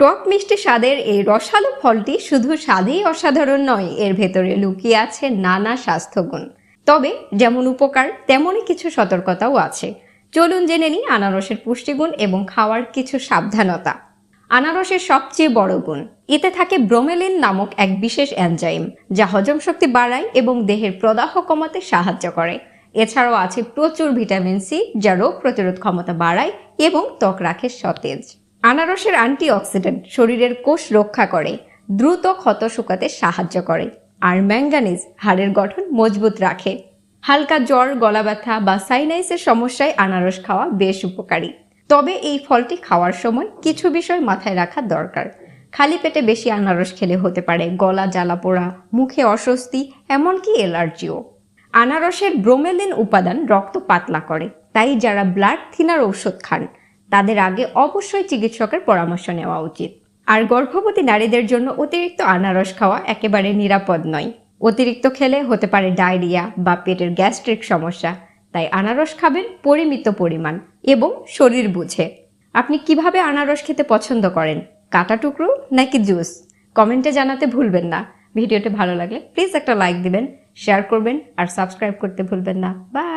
টক মিষ্টি স্বাদের এই রসালো ফলটি শুধু স্বাদেই অসাধারণ নয়, এর ভেতরে লুকিয়ে আছে নানা স্বাস্থ্যগুণ। তবে যেমন উপকার, তেমনই কিছু সতর্কতাও আছে। চলুন জেনে নিই আনারসের পুষ্টিগুণ এবং খাওয়ার কিছু সাবধানতা। আনারসের সবচেয়ে বড় গুণ, এতে থাকে ব্রোমেলিন নামক এক বিশেষ এনজাইম, যা হজম শক্তি বাড়ায় এবং দেহের প্রদাহ কমাতে সাহায্য করে। এছাড়াও আছে প্রচুর ভিটামিন সি, যা রোগ প্রতিরোধ ক্ষমতা বাড়ায় এবং ত্বক রাখে সতেজ। আনারসের অ্যান্টিঅক্সিডেন্ট শরীরের কোষ রক্ষা করে, দ্রুত ক্ষত শুকাতে সাহায্য করে, আর ম্যাঙ্গানিজ হাড়ের গঠন মজবুত রাখে। হালকা জ্বর গলা ব্যথা বা সাইনাইসের সমস্যায় আনারস খাওয়া বেশ উপকারী। তবে এই ফলটি খাওয়ার সময় কিছু বিষয় মাথায় রাখা দরকার। খালি পেটে বেশি আনারস খেলে হতে পারে গলা জ্বালা পোড়া, মুখে অস্বস্তি, এমনকি অ্যালার্জিও। আনারসের ব্রোমেলিন উপাদান রক্ত পাতলা করে, তাই যারা ব্লাড থিনার ঔষধ খান তাদের আগে অবশ্যই চিকিৎসকের পরামর্শ নেওয়া উচিত। আর গর্ভবতী নারীদের জন্য অতিরিক্ত আনারস খাওয়া একেবারে নিরাপদ নয়। অতিরিক্ত খেলে হতে পারে ডায়রিয়া বা পেটের গ্যাস্ট্রিক সমস্যা। তাই আনারস খাবেন পরিমিত পরিমাণ এবং শরীর বুঝে। আপনি কীভাবে আনারস খেতে পছন্দ করেন? কাটা টুকরো নাকি জুস? কমেন্টে জানাতে ভুলবেন না। ভিডিওটি ভালো লাগলে প্লিজ একটা লাইক দিবেন, শেয়ার করবেন আর সাবস্ক্রাইব করতে ভুলবেন না। বাই!